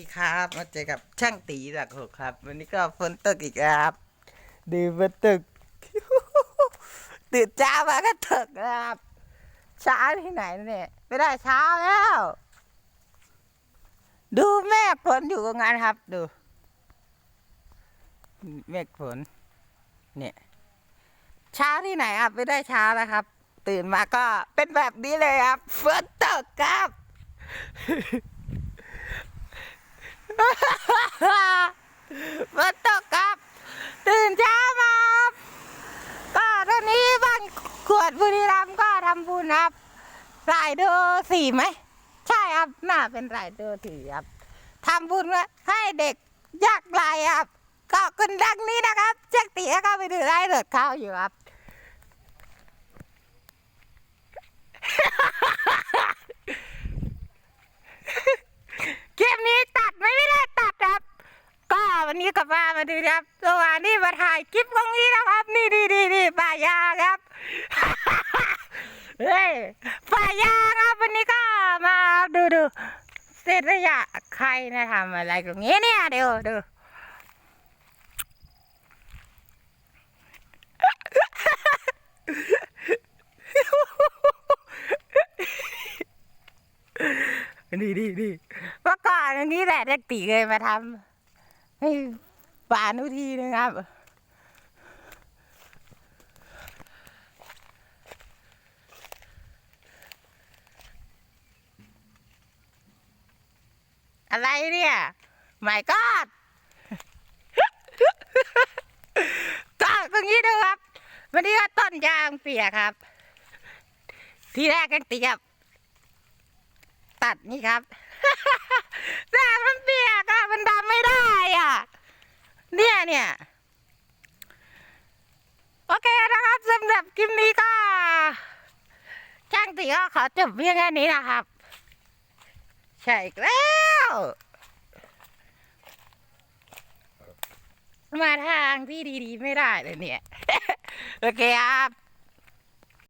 ดีครับมาเจอกับช่างตีจากหกครับ วันนี้ก็ฝนตกอีกครับดูฝนตกตื่นเช้ามาก็ตกนะครับเช้าที่ไหนเนี่ยไม่ได้เช้าแล้ว ดูเมฆฝนอยู่กับงานครับดูเมฆฝนเนี่ยเช้าที่ไหนครับไม่ได้เช้าแล้วครับ ตื่นมาก็เป็นแบบนี้เลยครับฝนตกครับ ฝนตกครับ ตื่นเช้ามาครับก็ตอนนี้บ้านขวดบุรีรัมย์ก็ทำบุญครับรายเดอร์สี่ไหม ใช่ครับน่าเป็นรายเดอร์สี่ครับทำบุญไว้ให้เด็กยากไร้ครับก็คุณดังนี้นะครับเจ๊กตีก็ไปดูไร่เดือดข้าวอยู่ครับ คลิปนี้ตัดไหมไม่ได้ตัดครับ ก็วันนี้กลับ มามาดูครับตัวนี้มาถ่ายคลิปตรงนี้นะครับ นี่นี่นี่นี่ป่ายาครับเฮ้ยป่ายาครับวันนี้ก็มาดูดูเศษระยะใครนะทำอะไรตรงนี้เนี่ยเดี๋ยวดูนี่นี่นี่เมื่อก่อนอันนี้แหละเด็กตีเคยมาทำให้ ป่านุทีนะครับ อะไรเนี่ยไม่กอดก็ตรงนี้นะครับ วันนี้ก็ต้นยางเปียกครับ ที่แรกกันตีครับตัดนี่ครับ แต่มันเปียกอะมันดำไม่ได้อะ เนี่ย โอเคนะครับสำหรับคลิปนี้ก็ช่างตีก็ขอจบเพียงแค่นี้นะครับ ใช่แล้วมาทางที่ดีๆไม่ได้เลยเนี่ย โอเคครับ